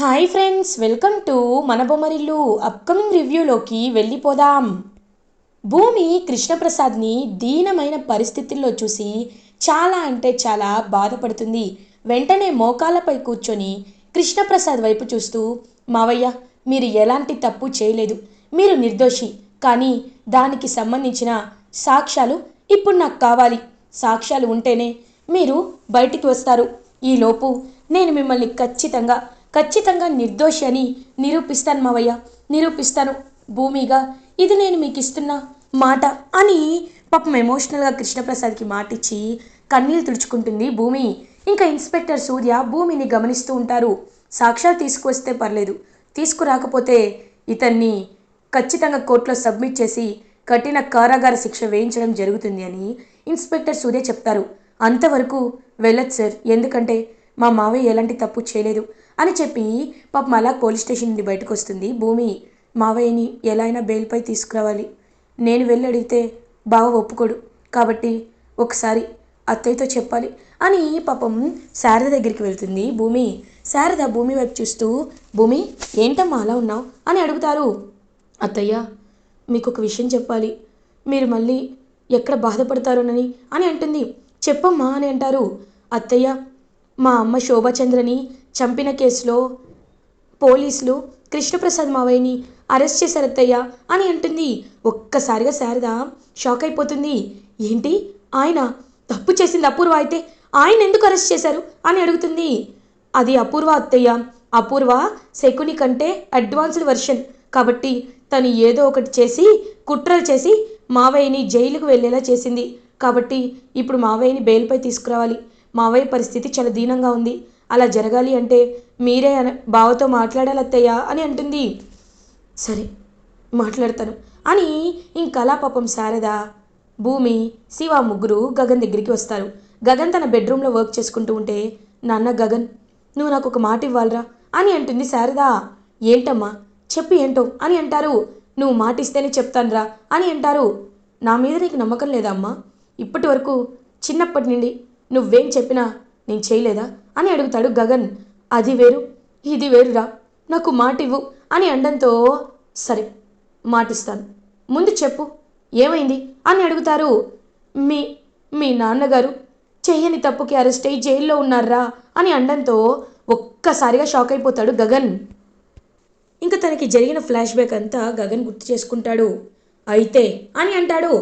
Hi friends welcome to మన Bommarillu upcoming రివ్యూలోకి వెళ్ళిపోదాం. భూమి కృష్ణప్రసాద్ని దీనమైన పరిస్థితుల్లో చూసి చాలా అంటే చాలా బాధపడుతుంది. వెంటనే మోకాళ్ళపై కూర్చొని కృష్ణప్రసాద్ వైపు చూస్తూ మావయ్య మీరు ఎలాంటి తప్పు చేయలేదు. మీరు నిర్దోషి. కానీ దానికి సంబంధించిన సాక్ష్యాలు ఇప్పుడు నాకు కావాలి. సాక్ష్యాలు ఉంటేనే మీరు బయటికి వస్తారు. ఈలోపు నేను మిమ్మల్ని ఖచ్చితంగా ఖచ్చితంగా నిర్దోషి అని నిరూపిస్తాను మావయ్య నిరూపిస్తాను. భూమిగా ఇది నేను మీకు ఇస్తున్న మాట అని పాపం ఎమోషనల్గా కృష్ణప్రసాద్కి మాట ఇచ్చి కన్నీళ్ళు తుడుచుకుంటుంది భూమి. ఇంకా ఇన్స్పెక్టర్ సూర్య భూమిని గమనిస్తూ ఉంటారు. సాక్ష్యాలు తీసుకువస్తే పర్లేదు. తీసుకురాకపోతే ఇతన్ని ఖచ్చితంగా కోర్టులో సబ్మిట్ చేసి కఠిన కారాగార శిక్ష వేయించడం జరుగుతుంది అని ఇన్స్పెక్టర్ సూర్య చెప్తారు. అంతవరకు వెళ్ళదు సార్. ఎందుకంటే మా మావయ్య ఎలాంటి తప్పు చేయలేదు. అని చెప్పి పాపం అలా పోలీస్ స్టేషన్ నుండి బయటకు వస్తుంది. భూమి మావయ్యని ఎలా అయినా బెయిల్పై తీసుకురావాలి. నేను వెళ్ళి అడిగితే బావ ఒప్పుకోడు. కాబట్టి ఒకసారి అత్తయ్యతో చెప్పాలి అని పాపం శారద దగ్గరికి వెళ్తుంది. భూమి శారద భూమి వైపు చూస్తూ భూమి ఏంటమ్మా అలా ఉన్నావు? అని అడుగుతారు. అత్తయ్య మీకు ఒక విషయం చెప్పాలి. మీరు మళ్ళీ ఎక్కడ బాధపడతారోనని అని అంటుంది. చెప్పమ్మా అని అంటారు. అత్తయ్య మా అమ్మ శోభాచంద్రని చంపిన కేసులో పోలీసులు కృష్ణప్రసాద్ మావయ్యని అరెస్ట్ చేశారత్తయ్య అని అంటుంది. ఒక్కసారిగా శారద షాక్ అయిపోతుంది. ఏంటి? ఆయన తప్పు చేసింది అపూర్వ అయితే ఆయన ఎందుకు అరెస్ట్ చేశారు అని అడుగుతుంది. అది అపూర్వ అత్తయ్య. అపూర్వ శకుని కంటే అడ్వాన్స్డ్ వర్షన్. కాబట్టి తను ఏదో ఒకటి చేసి కుట్రలు చేసి మావయ్యని జైలుకు వెళ్ళేలా చేసింది. కాబట్టి ఇప్పుడు మావయ్యని బెయిల్పై తీసుకురావాలి. మావయ్య పరిస్థితి చాలా దీనంగా ఉంది. అలా జరగాలి అంటే మీరే అన బావతో మాట్లాడాలి అత్తయ్య అని అంటుంది. సరే మాట్లాడతాను. అని ఇంకలా పాపం శారద భూమి శివ ముగ్గురు గగన్ దగ్గరికి వస్తారు. గగన్ తన బెడ్రూమ్లో వర్క్ చేసుకుంటూ ఉంటే నాన్న గగన్ నువ్వు నాకు ఒక మాట ఇవ్వాలరా అని అంటుంది శారద. ఏంటమ్మా చెప్పి ఏంటో అని అంటారు. నువ్వు మాట ఇస్తేనే చెప్తానురా అని అంటారు. నా మీద నీకు నమ్మకం లేదా అమ్మా? ఇప్పటి వరకు చిన్నప్పటి నుండి నువ్వేం చెప్పినా నేను చేయలేదా? అని అడుగుతాడు గగన్. అది వేరు ఇది వేరురా నాకు మాటివ్వు అని అండంతో సరే మాటిస్తాను. ముందు చెప్పు ఏమైంది అని అడుగుతారు. మీ మీ నాన్నగారు చెయ్యని తప్పుకి అరెస్ట్ అయ్యి జైల్లో ఉన్నారా అని అండంతో ఒక్కసారిగా షాక్ అయిపోతాడు గగన్. ఇంకా తనకి జరిగిన ఫ్లాష్ బ్యాక్ అంతా గగన్ గుర్తు చేసుకుంటాడు. అయితే అని అంటాడు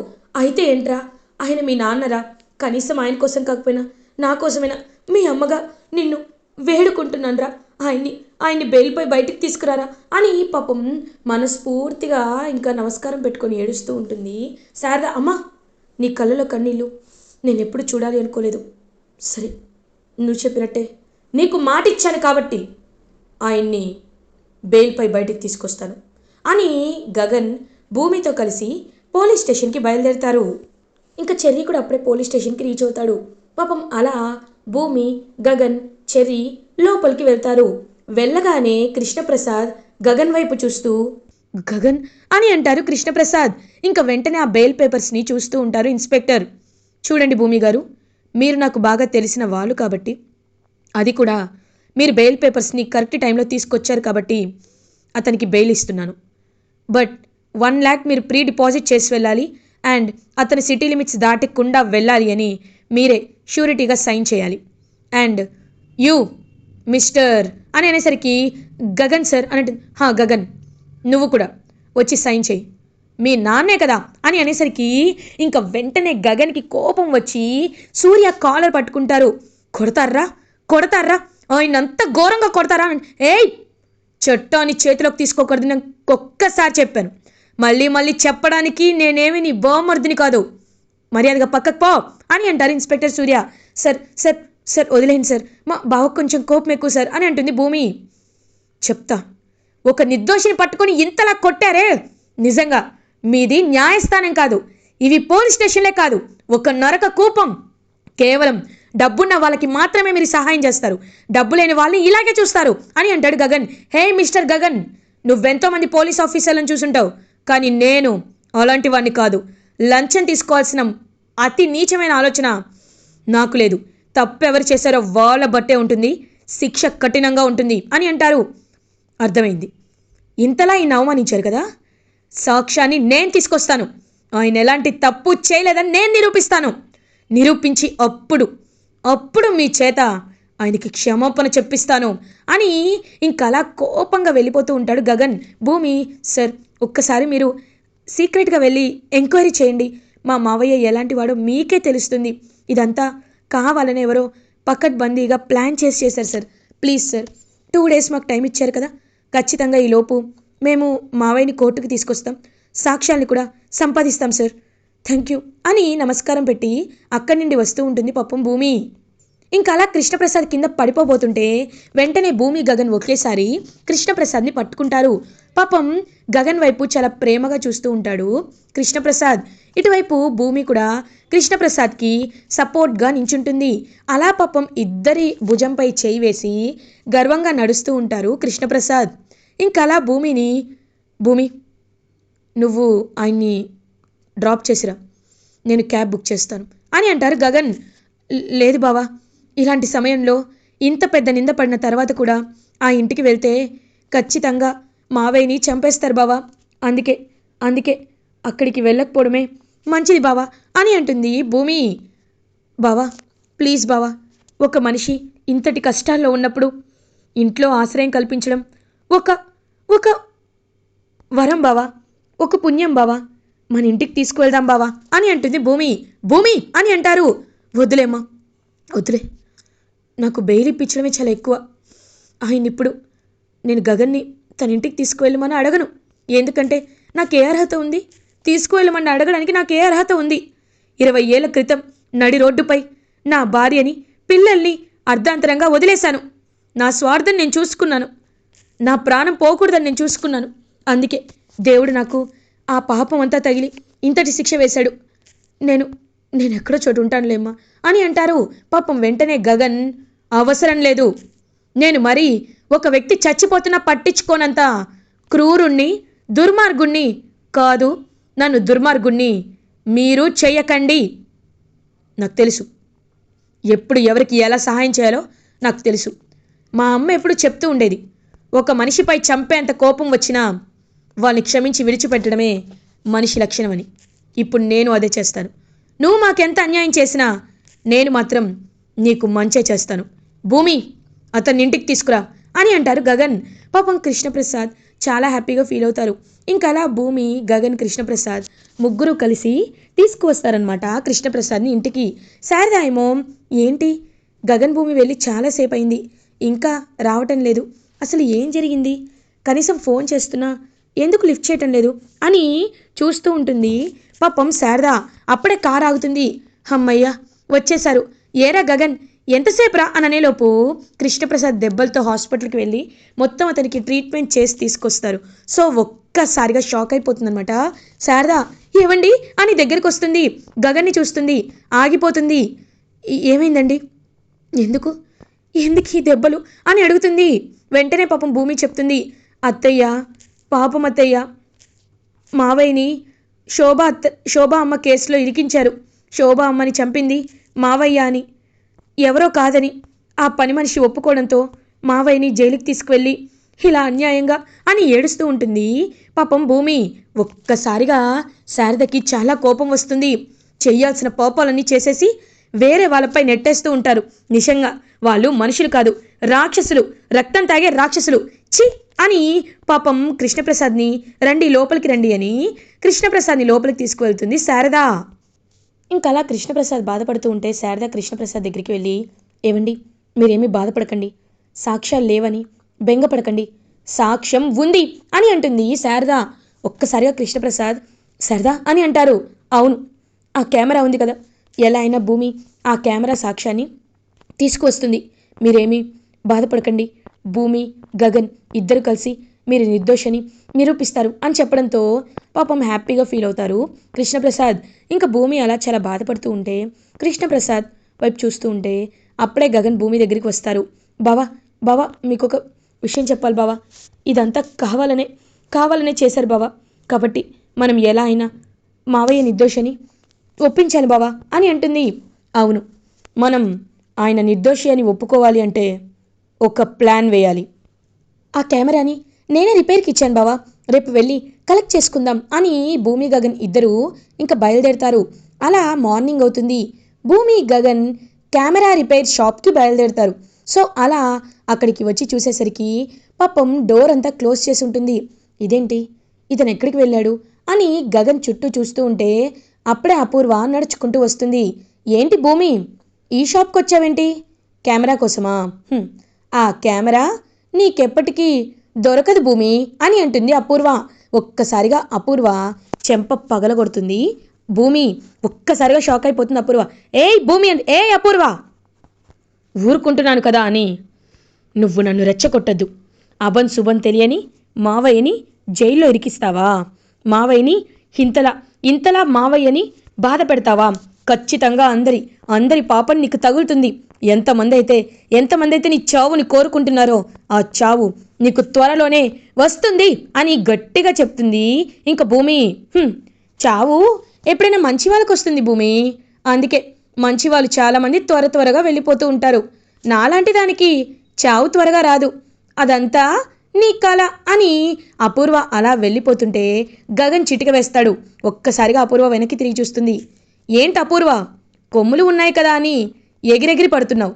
అయితే ఏంట్రా ఆయన మీ నాన్నరా కనీసం ఆయన కోసం కాకపోయినా నా కోసమైనా మీ అమ్మగా నిన్ను వేడుకుంటున్నానురా. ఆయన్ని ఆయన్ని బెయిల్పై బయటికి తీసుకురారా అని పాపం మనస్ఫూర్తిగా ఇంకా నమస్కారం పెట్టుకొని ఏడుస్తూ ఉంటుంది. శారద అమ్మా నీ కళ్ళలో కన్నీళ్ళు. నేను ఎప్పుడు చూడాలి అనుకోలేదు. సరే నువ్వు చెప్పినట్టే. నీకు మాట ఇచ్చాను కాబట్టి ఆయన్ని బెయిల్పై బయటికి తీసుకొస్తాను అని గగన్ భూమితో కలిసి పోలీస్ స్టేషన్కి బయలుదేరతారు. ఇంకా చెర్రీ కూడా అప్పుడే పోలీస్ స్టేషన్కి రీచ్ అవుతాడు. పాపం అలా భూమి గగన్ చెర్రీ లోపలికి వెళ్తారు. వెళ్ళగానే కృష్ణప్రసాద్ గగన్ వైపు చూస్తూ గగన్ అని అంటారు కృష్ణప్రసాద్. ఇంకా వెంటనే ఆ బెయిల్ పేపర్స్ని చూస్తూ ఉంటారు ఇన్స్పెక్టర్. చూడండి భూమి గారు మీరు నాకు బాగా తెలిసిన వాళ్ళు కాబట్టి అది కూడా మీరు బెయిల్ పేపర్స్ని కరెక్ట్ టైంలో తీసుకొచ్చారు కాబట్టి అతనికి బెయిల్ ఇస్తున్నాను. బట్ వన్ ల్యాక్ మీరు ప్రీ డిపాజిట్ చేసి వెళ్ళాలి అండ్ అతని సిటీ లిమిట్స్ దాటకుండా వెళ్ళాలి అని మీరే షూరిటీగా సైన్ చేయాలి. అండ్ యూ మిస్టర్ అని అనేసరికి గగన్ సార్ అని హా గగన్ నువ్వు కూడా వచ్చి సైన్ చేయి. మీ నాన్నే కదా అని అనేసరికి ఇంకా వెంటనే గగన్కి కోపం వచ్చి సూర్య కాలర్ పట్టుకుంటారు. కొడతారా? కొడతారా? ఆయనంత ఘోరంగా కొడతారా? ఏయ్ చట్టాన్ని చేతిలోకి తీసుకోకూడదు నేను ఒక్కసారి చెప్పాను. మళ్ళీ మళ్ళీ చెప్పడానికి నేనేమి నీ బోమర్దిని కాదు. మర్యాదగా పక్కకు పో అని అంటారు inspector Surya. Sir sir sir వదిలేండి సార్. మా బావకు కొంచెం కోపం ఎక్కువ సార్ అని అంటుంది భూమి. చెప్తా. ఒక నిర్దోషిని పట్టుకొని ఇంతలా కొట్టారే? నిజంగా మీది న్యాయస్థానం కాదు. ఇవి పోలీస్ స్టేషన్లే కాదు. ఒక నరక కూపం. కేవలం డబ్బున్న వాళ్ళకి మాత్రమే మీరు సహాయం చేస్తారు. డబ్బు లేని వాళ్ళని ఇలాగే చూస్తారు అని అంటాడు Gagan. Hey mister Gagan! నువ్వెంతోమంది police ఆఫీసర్లను చూసుంటావు. కానీ నేను అలాంటి వాడిని కాదు. లంచం తీసుకోవాల్సిన అతి నీచమైన ఆలోచన నాకు లేదు. తప్పు ఎవరు చేశారో వాళ్ళ బట్టే ఉంటుంది. శిక్ష కఠినంగా ఉంటుంది అని అంటారు. అర్థమైంది. ఇంతలా ఈయన అవమానించారు కదా? సాక్ష్యాన్ని నేను తీసుకొస్తాను. ఆయన ఎలాంటి తప్పు చేయలేదని నేను నిరూపిస్తాను. నిరూపించి అప్పుడు అప్పుడు మీ చేత ఆయనకి క్షమాపణ చెప్పిస్తాను అని ఇంకలా కోపంగా వెళ్ళిపోతూ ఉంటాడు గగన్. భూమి సార్ ఒక్కసారి మీరు సీక్రెట్గా వెళ్ళి ఎంక్వైరీ చేయండి. మా మావయ్య ఎలాంటి వాడో మీకే తెలుస్తుంది. ఇదంతా కావాలని ఎవరో పకడ్బందీగా ప్లాన్ చేసి చేశారు sir. Please sir two days మాకు టైం ఇచ్చారు కదా. ఖచ్చితంగా ఈలోపు మేము మావయ్యని కోర్టుకు తీసుకొస్తాం. సాక్ష్యాల్ని కూడా సంపాదిస్తాం సార్. థ్యాంక్ యూ అని నమస్కారం పెట్టి అక్కడి నుండి వస్తూ ఉంటుంది పాపం భూమి. ఇంకా అలా కృష్ణప్రసాద్ కింద పడిపోబోతుంటే వెంటనే భూమి గగన్ ఒకేసారి కృష్ణప్రసాద్ని పట్టుకుంటారు. పాపం గగన్ వైపు చాలా ప్రేమగా చూస్తూ ఉంటాడు కృష్ణప్రసాద్. ఇటువైపు భూమి కూడా కృష్ణప్రసాద్కి సపోర్ట్గా నించుంటుంది. అలా పాపం ఇద్దరి భుజంపై చేయి వేసి గర్వంగా నడుస్తూ ఉంటారు కృష్ణప్రసాద్. ఇంకా అలా భూమిని భూమి నువ్వు ఆయన్ని డ్రాప్ చేసిరా. నేను క్యాబ్ బుక్ చేస్తాను. అని అంటారు గగన్. లేదు బావా ఇలాంటి సమయంలో ఇంత పెద్ద నింద పడిన తర్వాత కూడా ఆ ఇంటికి వెళ్తే ఖచ్చితంగా మావయ్యని చంపేస్తారు బావా. అందుకే అందుకే అక్కడికి వెళ్ళకపోవడమే మంచిది బావా అని అంటుంది భూమి. బావా ప్లీజ్ బావా ఒక మనిషి ఇంతటి కష్టాల్లో ఉన్నప్పుడు ఇంట్లో ఆశ్రయం కల్పించడం ఒక ఒక వరం బావా ఒక పుణ్యం బావా. మన ఇంటికి తీసుకువెళ్దాం బావా అని అంటుంది భూమి. భూమి అని అంటారు. వద్దులేమ్మా వద్దులే. నాకు బెయిల్ ఇప్పించడమే చాలా ఎక్కువ. ఆయన ఇప్పుడు నేను గగన్ని తన ఇంటికి తీసుకువెళ్ళమని అడగను. ఎందుకంటే నాకు ఏ అర్హత ఉంది? తీసుకువెళ్ళమని అడగడానికి నాకు ఏ అర్హత ఉంది? ఇరవై ఏళ్ళ క్రితం నడి రోడ్డుపై నా భార్యని పిల్లల్ని అర్ధాంతరంగా వదిలేశాను. నా స్వార్థం నేను చూసుకున్నాను. నా ప్రాణం పోకూడదని నేను చూసుకున్నాను. అందుకే దేవుడు నాకు ఆ పాపం అంతా తగిలి ఇంతటి శిక్ష వేశాడు. నేను నేను ఎక్కడో చోటు ఉంటానులేమ్మా అని అంటారు. పాపం వెంటనే గగన్ అవసరం లేదు. నేను మరి ఒక వ్యక్తి చచ్చిపోతున్నా పట్టించుకోనంత క్రూరుణ్ణి దుర్మార్గుణ్ణి కాదు. నన్ను దుర్మార్గుణ్ణి మీరు చెయ్యకండి నాకు తెలుసు. ఎప్పుడు ఎవరికి ఎలా సహాయం చేయాలో నాకు తెలుసు. మా అమ్మ ఎప్పుడు చెప్తూ ఉండేది ఒక మనిషిపై చంపేంత కోపం వచ్చినా వాళ్ళని క్షమించి విడిచిపెట్టడమే మనిషి లక్షణమని. ఇప్పుడు నేను అదే చేస్తాను. నువ్వు మాకెంత అన్యాయం చేసినా నేను మాత్రం నీకు మంచే చేస్తాను. భూమి అతన్ని ఇంటికి తీసుకురా అని అంటారు గగన్. పాపం కృష్ణప్రసాద్ చాలా హ్యాపీగా ఫీల్ అవుతారు. ఇంకా అలా భూమి గగన్ కృష్ణప్రసాద్ ముగ్గురు కలిసి తీసుకువస్తారనమాట కృష్ణప్రసాద్ని ఇంటికి. శారదా ఏమో ఏంటి? గగన్ భూమి వెళ్ళి చాలాసేపు అయింది ఇంకా రావటం లేదు. అసలు ఏం జరిగింది? కనీసం ఫోన్ చేస్తున్నా. ఎందుకు లిఫ్ట్ చేయటం లేదు? అని చూస్తూ ఉంటుంది. పాపం శారదా అప్పుడే కారు ఆగుతుంది. అమ్మయ్య వచ్చేశారు. ఏరా గగన్ ఎంతసేపు రా అని అనేలోపు కృష్ణప్రసాద్ దెబ్బలతో హాస్పిటల్కి వెళ్ళి మొత్తం అతనికి ట్రీట్మెంట్ చేసి తీసుకొస్తారు. సో ఒక్కసారిగా షాక్ అయిపోతుందనమాట శారదా ఏవండి? అని దగ్గరికి వస్తుంది. గగన్ని చూస్తుంది. ఆగిపోతుంది. ఏమైందండి? ఎందుకు? ఎందుకు ఈ దెబ్బలు? అని అడుగుతుంది. వెంటనే పాపం భూమి చెప్తుంది. అత్తయ్య పాపం అత్తయ్య మావయ్యని శోభ అత్త శోభ అమ్మ కేసులో ఇరికించారు. శోభ అమ్మని చంపింది మావయ్య అని. ఎవరో కాదని ఆ పని మనిషి ఒప్పుకోవడంతో మావయ్యని జైలుకి తీసుకువెళ్ళి ఇలా అన్యాయంగా అని ఏడుస్తూ ఉంటుంది. పాపం భూమి ఒక్కసారిగా శారదకి చాలా కోపం వస్తుంది. చెయ్యాల్సిన పాపాలన్నీ చేసేసి వేరే వాళ్ళపై నెట్టేస్తూ ఉంటారు. నిజంగా వాళ్ళు మనుషులు కాదు రాక్షసులు. రక్తం తాగే రాక్షసులు. చి అని పాపం కృష్ణప్రసాద్ని రండి లోపలికి రండి అని కృష్ణప్రసాద్ని లోపలికి తీసుకువెళ్తుంది శారదా. ఇంకా అలా కృష్ణప్రసాద్ బాధపడుతూ ఉంటే శారద కృష్ణప్రసాద్ దగ్గరికి వెళ్ళి ఏమండి మీరేమీ బాధపడకండి. సాక్ష్యాలు లేవని బెంగపడకండి. సాక్ష్యం ఉంది అని అంటుంది శారద. ఒక్కసారిగా కృష్ణప్రసాద్ సరదా అని అంటారు. అవును ఆ కెమెరా ఉంది కదా. ఎలా అయినా భూమి ఆ కెమెరా సాక్ష్యాన్ని తీసుకువస్తుంది. మీరేమీ బాధపడకండి. భూమి గగన్ ఇద్దరు కలిసి మీరు నిర్దోషని నిరూపిస్తారు అని చెప్పడంతో పాపం హ్యాపీగా ఫీల్ అవుతారు కృష్ణప్రసాద్. ఇంకా భూమి అలా చాలా బాధపడుతూ ఉంటే కృష్ణప్రసాద్ వైపు చూస్తూ ఉంటే అప్పుడే గగన్ భూమి దగ్గరికి వస్తారు. బావా బావా మీకు ఒక విషయం చెప్పాలి బావా. ఇదంతా కావాలనే కావాలనే చేశారు బావా. కాబట్టి మనం ఎలా అయినా మావయ్య నిర్దోషని ఒప్పించాలి బావా అని అంటుంది. అవును మనం ఆయన నిర్దోషి అని ఒప్పుకోవాలి అంటే ఒక ప్లాన్ వేయాలి. ఆ కెమెరాని నేనే రిపేర్కి ఇచ్చాను బావా. రేపు వెళ్ళి కలెక్ట్ చేసుకుందాం అని భూమి గగన్ ఇద్దరూ ఇంకా బయలుదేరతారు. అలా మార్నింగ్ అవుతుంది. భూమి గగన్ కెమెరా రిపేర్ షాప్కి బయలుదేరతారు. సో అలా అక్కడికి వచ్చి చూసేసరికి పాపం డోర్ అంతా క్లోజ్ చేసి ఉంటుంది. ఇదేంటి? ఇతను ఎక్కడికి వెళ్ళాడు? అని గగన్ చుట్టూ చూస్తూ ఉంటే అప్పుడే అపూర్వ నడుచుకుంటూ వస్తుంది. ఏంటి భూమి? ఈ షాప్కి వచ్చావేంటి కెమెరా కోసమా? ఆ కెమెరా నీకెప్పటికీ దొరకదు భూమి అని అంటుంది అపూర్వ. ఒక్కసారిగా అపూర్వ చెంప పగలగొడుతుంది. భూమి ఒక్కసారిగా షాక్ అయిపోతుంది అపూర్వ. ఏయ్ భూమి అండి ఏ అపూర్వ! ఊరుకుంటున్నాను కదా అని. నువ్వు నన్ను రెచ్చగొట్టద్దు. అబన్ శుభం తెలియని మావయ్యని జైల్లో ఇరికిస్తావా? మావయ్యని ఇంతలా ఇంతలా మావయ్యని బాధ పెడతావా? ఖచ్చితంగా అందరి అందరి పాపం నీకు తగులుతుంది. ఎంతమంది అయితే ఎంతమంది అయితే నీ చావుని కోరుకుంటున్నారో ఆ చావు నీకు త్వరలోనే వస్తుంది అని గట్టిగా చెప్తుంది ఇంక భూమి. చావు ఎప్పుడైనా మంచి వాళ్ళకు వస్తుంది భూమి. అందుకే మంచి వాళ్ళు చాలామంది త్వర త్వరగా వెళ్ళిపోతూ ఉంటారు. నాలాంటి దానికి చావు త్వరగా రాదు. అదంతా నీ కళ అని అపూర్వ అలా వెళ్ళిపోతుంటే గగన్ చిటిక వేస్తాడు. ఒక్కసారిగా అపూర్వ వెనక్కి తిరిగి చూస్తుంది. ఏంటి అపూర్వ? కొమ్ములు ఉన్నాయి కదా అని ఎగిరెగిరి పడుతున్నావు.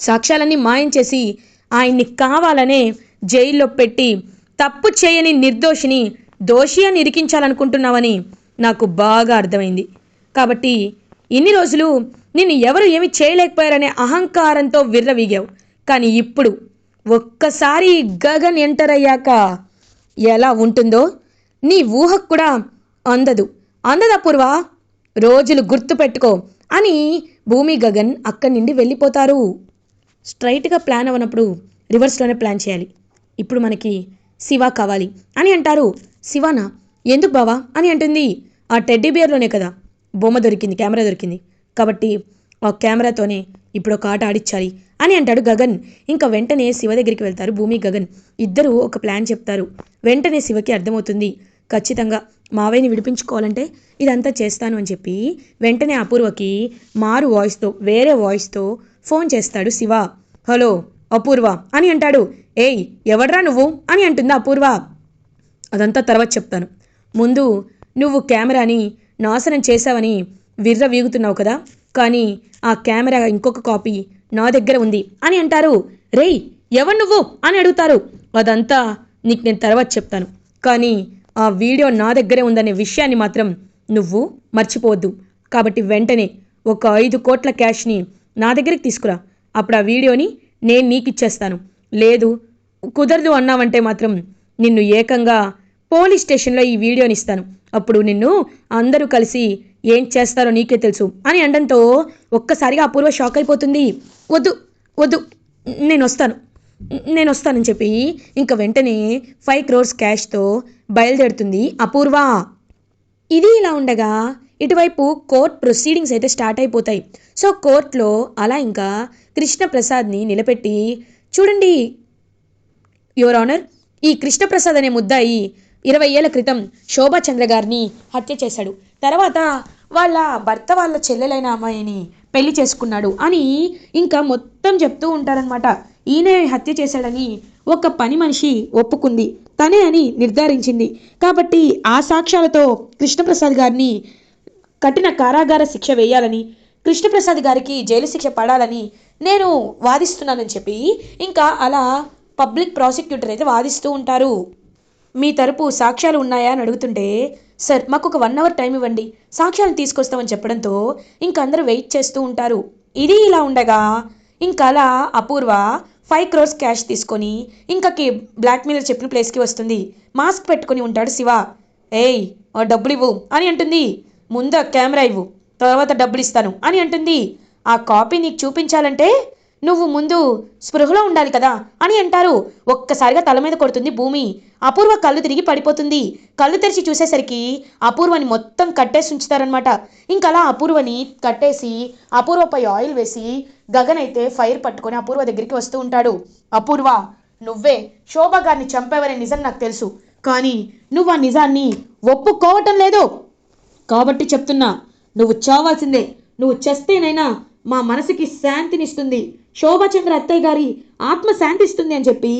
సాక్ష్యాలన్నీ మాయం చేసి ఆయన్ని కావాలనే జైల్లో పెట్టి తప్పు చేయని నిర్దోషిని దోషి అని ఇరికించాలనుకుంటున్నావని నాకు బాగా అర్థమైంది. కాబట్టి ఇన్ని రోజులు నిన్ను ఎవరు ఏమి చేయలేకపోయారనే అహంకారంతో విర్రవీగావు. కానీ ఇప్పుడు ఒక్కసారి గగన్ ఎంటర్ అయ్యాక ఎలా ఉంటుందో నీ ఊహకు కూడా అందదు. అందదా పూర్వ? రోజులు గుర్తుపెట్టుకో అని భూమి గగన్ అక్కడి నుండి వెళ్ళిపోతారు. స్ట్రైట్గా ప్లాన్ అవ్వనప్పుడు రివర్స్లోనే ప్లాన్ చేయాలి. ఇప్పుడు మనకి శివ కావాలి అని అంటారు. శివానా ఎందుకు బావా? అని అంటుంది. ఆ టెడ్డీ బియర్లోనే కదా. బొమ్మ దొరికింది కెమెరా దొరికింది. కాబట్టి ఆ కెమెరాతోనే ఇప్పుడు ఒక ఆట ఆడిచ్చాలి అని అంటాడు గగన్. ఇంకా వెంటనే శివ దగ్గరికి వెళ్తారు భూమి గగన్. ఇద్దరు ఒక ప్లాన్ చెప్తారు. వెంటనే శివకి అర్థమవుతుంది. ఖచ్చితంగా మావయ్యని విడిపించుకోవాలంటే ఇదంతా చేస్తాను అని చెప్పి వెంటనే అపూర్వకి మారు వాయిస్తో వేరే వాయిస్తో ఫోన్ చేస్తాడు శివ. హలో అపూర్వ అని అంటాడు. ఏయ్ ఎవడ్రా నువ్వు అని అంటుంది అపూర్వ. అదంతా తర్వాత చెప్తాను. ముందు నువ్వు కెమెరాని నాశనం చేశావని విర్ర వీగుతున్నావు కదా? కానీ ఆ కెమెరా ఇంకొక కాపీ నా దగ్గర ఉంది అని అంటారు. రేయ్ ఎవరు నువ్వు అని అడుగుతారు. అదంతా నీకు నేను తర్వాత చెప్తాను. కానీ ఆ వీడియో నా దగ్గరే ఉందనే విషయాన్ని మాత్రం నువ్వు మర్చిపోవద్దు. కాబట్టి వెంటనే ఒక ఐదు కోట్ల క్యాష్ని నా దగ్గరికి తీసుకురా. అప్పుడు ఆ వీడియోని నేను నీకు ఇచ్చేస్తాను లేదు కుదరదు అన్నావంటే మాత్రం నిన్ను ఏకంగా పోలీస్ స్టేషన్లో ఈ వీడియోని ఇస్తాను. అప్పుడు నిన్ను అందరూ కలిసి ఏం చేస్తారో నీకే తెలుసు అని అనడంతో ఒక్కసారిగా అపూర్వ షాక్ అయిపోతుంది. వద్దు వద్దు నేను వస్తాను నేను వస్తానని చెప్పి ఇంకా వెంటనే ఫైవ్ క్రోర్స్ క్యాష్తో బయలుదేరుతుంది. అపూర్వ! ఇది ఇలా ఉండగా ఇటువైపు కోర్ట్ ప్రొసీడింగ్స్ అయితే స్టార్ట్ అయిపోతాయి. సో కోర్టులో అలా ఇంకా కృష్ణప్రసాద్ని నిలబెట్టి చూడండి యువర్ ఆనర్ ఈ కృష్ణప్రసాద్ అనే ముద్దాయి ఇరవై ఏళ్ళ క్రితం శోభాచంద్ర గారిని హత్య చేశాడు. తర్వాత వాళ్ళ భర్త వాళ్ళ చెల్లెలైన అమ్మాయిని పెళ్ళి చేసుకున్నాడు అని ఇంకా మొత్తం చెప్తూ ఉంటారనమాట ఈయనే హత్య చేశాడని ఒక పని మనిషి ఒప్పుకుంది. తనే అని నిర్ధారించింది. కాబట్టి ఆ సాక్ష్యాలతో కృష్ణప్రసాద్ గారిని కఠిన కారాగార శిక్ష వేయాలని కృష్ణప్రసాద్ గారికి జైలు శిక్ష పడాలని నేను వాదిస్తున్నానని చెప్పి ఇంకా అలా పబ్లిక్ ప్రాసిక్యూటర్ అయితే వాదిస్తూ ఉంటారు. మీ తరపు సాక్ష్యాలు ఉన్నాయా అని అడుగుతుంటే సార్ మాకు ఒక వన్ అవర్ టైం ఇవ్వండి. సాక్ష్యాలు తీసుకొస్తామని చెప్పడంతో ఇంక అందరూ వెయిట్ చేస్తూ ఉంటారు. ఇది ఇలా ఉండగా ఇంకా అలా అపూర్వ ఫైవ్ క్రోర్స్ క్యాష్ తీసుకొని ఇంకకి బ్లాక్ చెప్పిన ప్లేస్కి వస్తుంది. మాస్క్ పెట్టుకొని ఉంటాడు శివ. ఏయ్ డబ్బులు ఇవ్వు అని అంటుంది. ముందు కెమెరా ఇవ్వు తర్వాత డబ్బులు ఇస్తాను అని అంటుంది. ఆ కాపీ నీకు చూపించాలంటే నువ్వు ముందు స్పృహలో ఉండాలి కదా అని అంటారు. ఒక్కసారిగా తల మీద కొడుతుంది భూమి. అపూర్వ కళ్ళు తిరిగి పడిపోతుంది. కళ్ళు తెరిచి చూసేసరికి అపూర్వని మొత్తం కట్టేసి ఉంచుతారనమాట ఇంకా అలా అపూర్వని కట్టేసి అపూర్వపై ఆయిల్ వేసి గగన్ అయితే ఫైర్ పట్టుకొని అపూర్వ దగ్గరికి వస్తూ ఉంటాడు. అపూర్వ నువ్వే శోభ గారిని చంపేవనే నిజం నాకు తెలుసు. కానీ నువ్వు ఆ నిజాన్ని ఒప్పుకోవటం లేదు. కాబట్టి చెప్తున్నా నువ్వు చావాల్సిందే. నువ్వు చేస్తేనైనా మా మనసుకి శాంతినిస్తుంది. శోభాచంద్ర అత్తయ్య గారి ఆత్మ శాంతిస్తుంది అని చెప్పి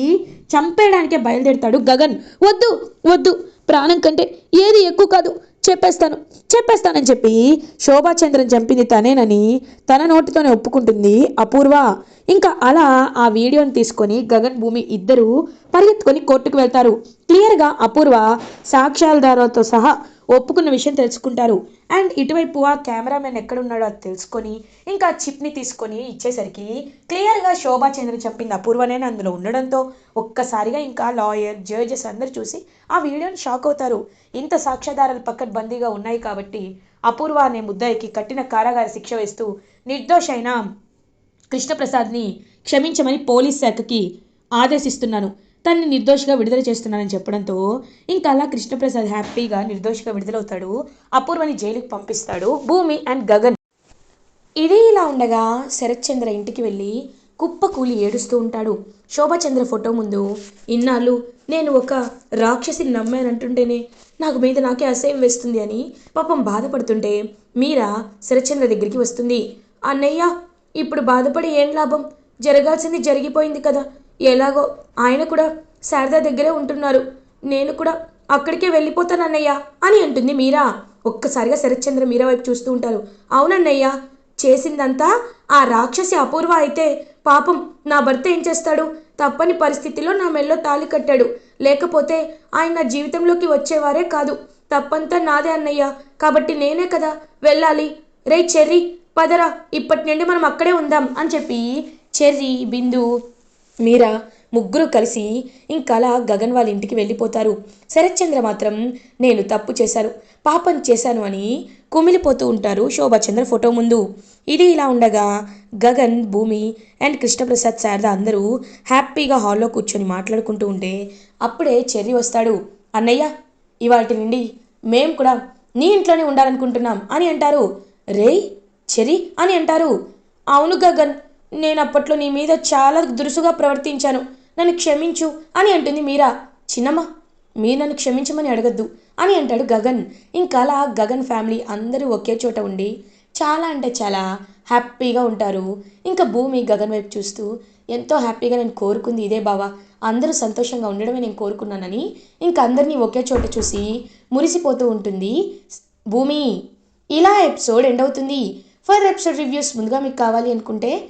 చంపేయడానికే బయలుదేరుతాడు గగన్. వద్దు వద్దు ప్రాణం కంటే ఏది ఎక్కువ కాదు చెప్పేస్తాను చెప్పేస్తానని చెప్పి శోభాచంద్రన్ చంపింది తనేనని తన నోటితోనే ఒప్పుకుంటుంది అపూర్వ. ఇంకా అలా ఆ వీడియోని తీసుకొని గగన్ భూమి ఇద్దరు పరిగెత్తుకొని కోర్టుకు వెళ్తారు. క్లియర్గా అపూర్వ సాక్ష్యాలదారులతో సహా ఒప్పుకున్న విషయం తెలుసుకుంటారు. అండ్ ఇటువైపు ఆ కెమెరామెన్ ఎక్కడున్నాడో అది తెలుసుకొని ఇంకా చిప్ని తీసుకొని ఇచ్చేసరికి క్లియర్గా శోభాచంద్ర చెప్పింది అపూర్వనే అందులో ఉండడంతో ఒక్కసారిగా ఇంకా లాయర్ జడ్జెస్ అందరు చూసి ఆ వీడియోని షాక్ అవుతారు. ఇంత సాక్ష్యాధారాలు పక్కడ్బందీగా ఉన్నాయి కాబట్టి అపూర్వ అనే ముద్దాయికి కట్టిన కారాగార శిక్ష వేస్తూ నిర్దోషైన కృష్ణప్రసాద్ని క్షమించమని పోలీస్ శాఖకి ఆదేశిస్తున్నాను. తనని నిర్దోషిగా విడుదల చేస్తున్నానని చెప్పడంతో ఇంకా అలా కృష్ణప్రసాద్ హ్యాపీగా నిర్దోషిగా విడుదలవుతాడు. అపూర్వని జైలుకి పంపిస్తాడు భూమి అండ్ గగన్. ఇది ఇలా ఉండగా శరత్చంద్ర ఇంటికి వెళ్ళి కుప్ప కూలి ఏడుస్తూ ఉంటాడు. శోభాచంద్ర ఫోటో ముందు ఇన్నాళ్ళు నేను ఒక రాక్షసిని నమ్మానంటుంటేనే నాకు మీద నాకే అసహ్యం వేస్తుంది అని పాపం బాధపడుతుంటే మీరా శరత్చంద్ర దగ్గరికి వస్తుంది. అన్నయ్య ఇప్పుడు బాధపడి ఏం లాభం? జరగాల్సింది జరిగిపోయింది కదా. ఎలాగో ఆయన కూడా శారద దగ్గరే ఉంటున్నారు. నేను కూడా అక్కడికే వెళ్ళిపోతానన్నయ్యా అని అంటుంది మీరా. ఒక్కసారిగా శరత్చంద్ర మీరా వైపు చూస్తూ ఉంటారు. అవునన్నయ్య చేసిందంతా ఆ రాక్షసి అపూర్వ అయితే పాపం నా భర్త ఏం చేస్తాడు? తప్పని పరిస్థితిలో నా మెల్లో తాళి కట్టాడు. లేకపోతే ఆయన నా జీవితంలోకి వచ్చేవారే కాదు. తప్పంతా నాదే అన్నయ్య. కాబట్టి నేనే కదా వెళ్ళాలి. రే చెర్రీ పదరా. ఇప్పటి నుండి మనం అక్కడే ఉందాం అని చెప్పి చెర్రీ బిందు మీరా ముగ్గురు కలిసి ఇంకలా గగన్ వాళ్ళ ఇంటికి వెళ్ళిపోతారు. శరత్చంద్ర మాత్రం నేను తప్పు చేశాను పాపం చేశాను అని కుమిలిపోతూ ఉంటారు శోభాచంద్ర ఫోటో ముందు. ఇది ఇలా ఉండగా గగన్ భూమి అండ్ కృష్ణప్రసాద్ శారద అందరూ హ్యాపీగా హాల్లో కూర్చొని మాట్లాడుకుంటూ ఉంటే అప్పుడే చెర్రి వస్తాడు. అన్నయ్య ఇవాటి నుండి మేం కూడా నీ ఇంట్లోనే ఉండాలనుకుంటున్నాం అని అంటారు. రేయ్ చెరి అని అంటారు. అవును గగన్ నేను అప్పట్లో నీ మీద చాలా దురుసుగా ప్రవర్తించాను. నన్ను క్షమించు అని అంటుంది మీరా. చిన్నమ్మ మీరు నన్ను క్షమించమని అడగద్దు అని అంటాడు గగన్. ఇంకా అలా గగన్ ఫ్యామిలీ అందరూ ఒకే చోట ఉండి చాలా అంటే చాలా హ్యాపీగా ఉంటారు. ఇంకా భూమి గగన్ వైపు చూస్తూ ఎంతో హ్యాపీగా నేను కోరుకుంది ఇదే బావా. అందరూ సంతోషంగా ఉండడమే నేను కోరుకున్నానని ఇంకా అందరినీ ఒకే చోట చూసి మురిసిపోతూ ఉంటుంది భూమి. ఇలా ఎపిసోడ్ ఎండ్ అవుతుంది. ఫర్ ఎపిసోడ్ రివ్యూస్ ముందుగా మీకు కావాలి అనుకుంటే